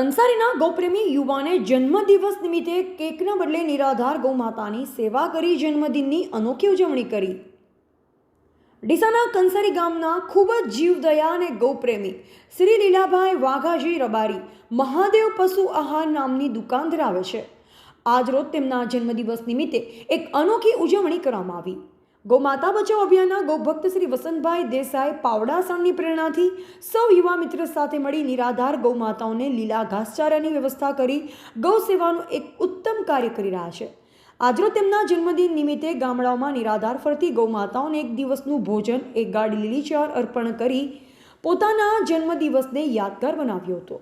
કંસારીના ગૌપ્રેમી યુવાને જન્મદિવસ નિમિત્તે કેકના બદલે નિરાધાર ગૌમાતાની સેવા કરી જન્મદિનની અનોખી ઉજવણી કરી. ડીસાના કંસારી ગામના ખૂબ જ જીવદયા અને ગૌપ્રેમી શ્રી લીલાભાઈ વાઘાજી રબારી મહાદેવ પશુ આહાર નામની દુકાન ધરાવે છે. આજરોજ તેમના જન્મદિવસ નિમિત્તે એક અનોખી ઉજવણી કરવામાં આવી. ગૌમાતા બચાવ અભિયાનના ગૌભક્ત શ્રી વસંતભાઈ દેસાઈ પાવડાસણની પ્રેરણાથી સૌ યુવા મિત્ર સાથે મળી નિરાધાર ગૌમાતાઓને લીલા ઘાસચારાની વ્યવસ્થા કરી ગૌ સેવાનું એક ઉત્તમ કાર્ય કરી રહ્યા છે. આજરોજ તેમના જન્મદિન નિમિત્તે ગામડાઓમાં નિરાધાર ફરતી ગૌમાતાઓને એક દિવસનું ભોજન, એક ગાડી લીલી ચાર અર્પણ કરી પોતાના જન્મદિવસને યાદગાર બનાવ્યો હતો.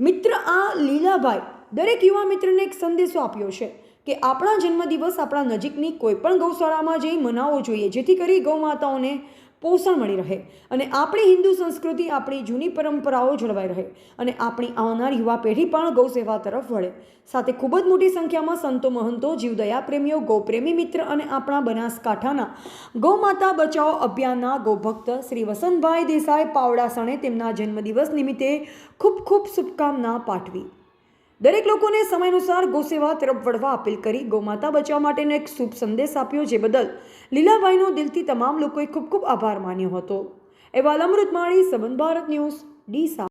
મિત્ર આ લીલાભાઈ દરેક યુવા મિત્રને એક સંદેશો આપ્યો છે. કે આપણા જન્મદિવસ આપણા નજીકની કોઈપણ ગૌશાળામાં જઈ મનાવવો જોઈએ, જેથી કરી ગૌમાતાઓને પોષણ મળી રહે અને આપણી હિન્દુ સંસ્કૃતિ આપણી જૂની પરંપરાઓ જળવાઈ રહે અને આપણી આવનાર યુવા પેઢી પણ ગૌ સેવા તરફ વળે. સાથે ખૂબ જ મોટી સંખ્યામાં સંતો, મહંતો, જીવદયા પ્રેમીઓ, ગૌપ્રેમી મિત્ર અને આપણા બનાસકાંઠાના ગૌમાતા બચાવો અભિયાનના ગૌભક્ત શ્રી વસંતભાઈ દેસાઈ પાવડાસણે તેમના જન્મદિવસ નિમિત્તે ખૂબ ખૂબ શુભકામના પાઠવી. દરેક લોકોને સમયાનુસાર ગૌસેવા તરફ વળવા અપીલ કરી ગૌમાતા બચાવવા માટેનો એક શુભ સંદેશ આપ્યો જે બદલ લીલાભાઈનો દિલથી તમામ લોકોએ ખૂબ ખૂબ આભાર માન્યો હતો. એવા અલમૃત માળી, સંબંધ ભારત ન્યૂઝ ડીસા